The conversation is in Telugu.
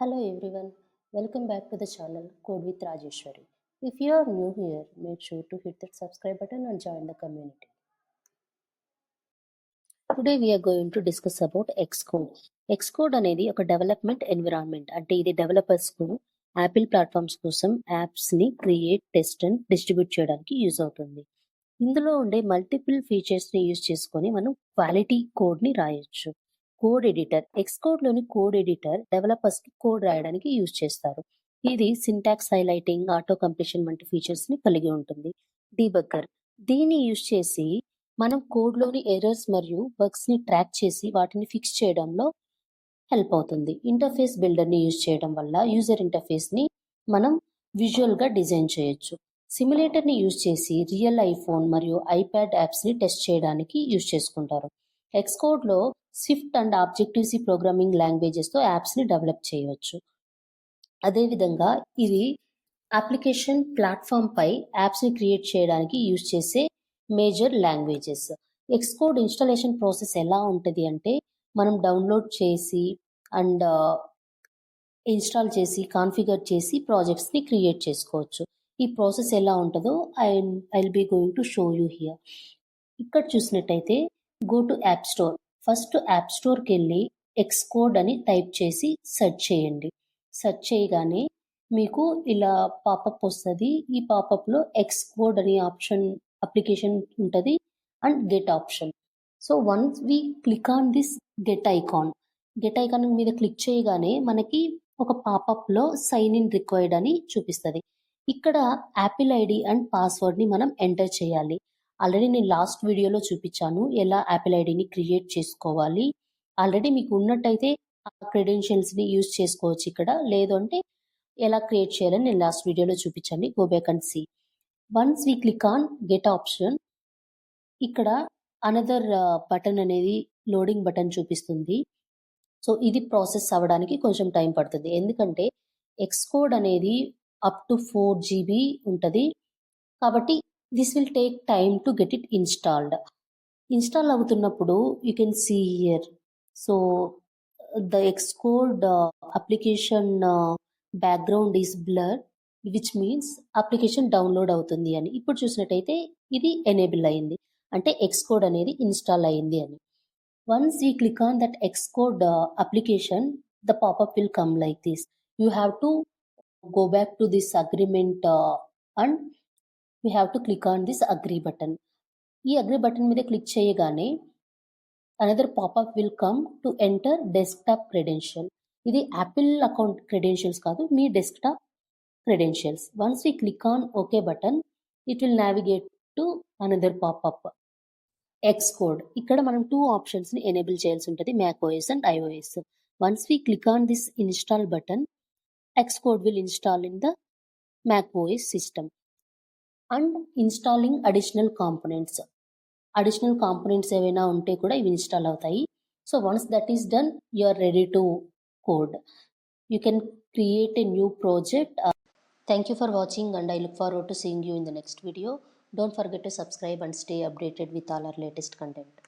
Hello everyone, welcome back to the channel Code with Rajeshwari. If you are new here, make sure to hit that subscribe button and join the community. Today we are going to discuss about Xcode Xcode అనేది ఒక డెవలప్మెంట్ ఎన్విరాన్మెంట్ అంటే ఇది డెవలపర్స్ డెవలపర్స్కు యాపిల్ ప్లాట్ఫామ్స్ కోసం యాప్స్ని క్రియేట్ టెస్ట్ అండ్ డిస్ట్రిబ్యూట్ చేయడానికి యూజ్ అవుతుంది ఇందులో ఉండే మల్టిపుల్ ఫీచర్స్ని యూజ్ చేసుకొని మనం క్వాలిటీ కోడ్ని రాయొచ్చు కోడ్ ఎడిటర్ ఎక్స్కోడ్లోని కోడ్ ఎడిటర్ డెవలపర్స్కి కోడ్ రాయడానికి యూజ్ చేస్తారు. ఇది సింటాక్స్ హైలైటింగ్ ఆటో కంప్లీషన్ వంటి ఫీచర్స్ని కలిగి ఉంటుంది. డీబగ్గర్ దీన్ని యూజ్ చేసి మనం కోడ్లోని ఎర్రర్స్ మరియు బగ్స్ని ట్రాక్ చేసి వాటిని ఫిక్స్ చేయడంలో హెల్ప్ అవుతుంది. ఇంటర్ఫేస్ బిల్డర్ని యూజ్ చేయడం వల్ల యూజర్ ఇంటర్ఫేస్ని మనం విజువల్గా డిజైన్ చేయొచ్చు. సిమ్యులేటర్ని యూజ్ చేసి రియల్ ఐఫోన్ మరియు ఐప్యాడ్ యాప్స్ని టెస్ట్ చేయడానికి యూజ్ చేసుకుంటారు. ఎక్స్కోడ్లో Swift and Objective C programming లాంగ్వేజెస్తో యాప్స్ని డెవలప్ చేయవచ్చు. అదేవిధంగా ఇది అప్లికేషన్ ప్లాట్ఫామ్ పై యాప్స్ని క్రియేట్ చేయడానికి యూజ్ చేసే major languages Xcode installation process ఎలా ఉంటుంది అంటే మనం డౌన్లోడ్ చేసి అండ్ ఇన్స్టాల్ uh, చేసి కాన్ఫిగర్ చేసి ప్రాజెక్ట్స్ని క్రియేట్ చేసుకోవచ్చు. ఈ ప్రాసెస్ ఎలా ఉంటుందో I I be going to show you here ఇక్కడ చూసినట్టయితే go to app store first app స్టోర్కి వెళ్ళి ఎక్స్కోడ్ అని టైప్ చేసి సెర్చ్ చేయండి. సెర్చ్ చేయగానే మీకు ఇలా పాపప్ వస్తుంది. ఈ పాపప్లో ఎక్స్కోడ్ అనే ఆప్షన్ అప్లికేషన్ ఉంటుంది and get option so once we click on this get icon get icon మీద క్లిక్ చేయగానే మనకి ఒక పాపప్లో సైన్ ఇన్ రిక్వైర్డ్ అని చూపిస్తుంది. ఇక్కడ యాపిల్ ఐడి అండ్ పాస్వర్డ్ని మనం ఎంటర్ చేయాలి. ఆల్రెడీ నేను లాస్ట్ వీడియోలో చూపించాను. ఎలా యాపిల్ ఐడిని క్రియేట్ చేసుకోవాలి. ఆల్రెడీ మీకు ఉన్నట్టయితే ఆ క్రెడెన్షియల్స్ని యూజ్ చేసుకోవచ్చు ఇక్కడ. లేదు అంటే ఎలా క్రియేట్ చేయాలని నేను లాస్ట్ వీడియోలో చూపించండి go back and see once we click on get option ఇక్కడ అనదర్ బటన్ uh, అనేది లోడింగ్ బటన్ చూపిస్తుంది. సో ఇది ప్రాసెస్ అవ్వడానికి కొంచెం టైం పడుతుంది. ఎందుకంటే ఎక్స్కోడ్ అనేది అప్ టు ఫోర్ జీబీ ఉంటుంది. కాబట్టి this will take time to get it installed install అవుతున్నప్పుడు you can see here so the Xcode application background is blur which means application download అవుతుంది అని. ఇప్పుడు చూసినట్టయితే ఇది ఎనేబుల్ అయింది. అంటే ఎక్స్కోడ్ అనేది ఇన్స్టాల్ అయింది అని. వన్స్ ఈ click on that Xcode application the popup will come like this you have to go back to this agreement and we have to click on this agree button ఈ అగ్రి బటన్ మీద క్లిక్ చేయగానే another popup will come to enter desktop credential ఇది యాపిల్ అకౌంట్ క్రెడెన్షియల్స్ కాదు మీ desktop credentials once we click on okay button it will navigate to another popup Xcode ఇక్కడ మనం టూ ఆప్షన్స్ని ఎనేబుల్ చేయాల్సి ఉంటుంది macOS and iOS once we click on this install button Xcode will install in the OS system and installing additional components. Additional components ఏవైనా ఉంటే కూడా ఇవి ఇన్స్టాల్ అవుతాయి. So once that is done you are ready to code. You can create a new project. Uh, thank you for watching and I look forward to seeing you in the next video. Don't forget to subscribe and stay updated with all our latest content.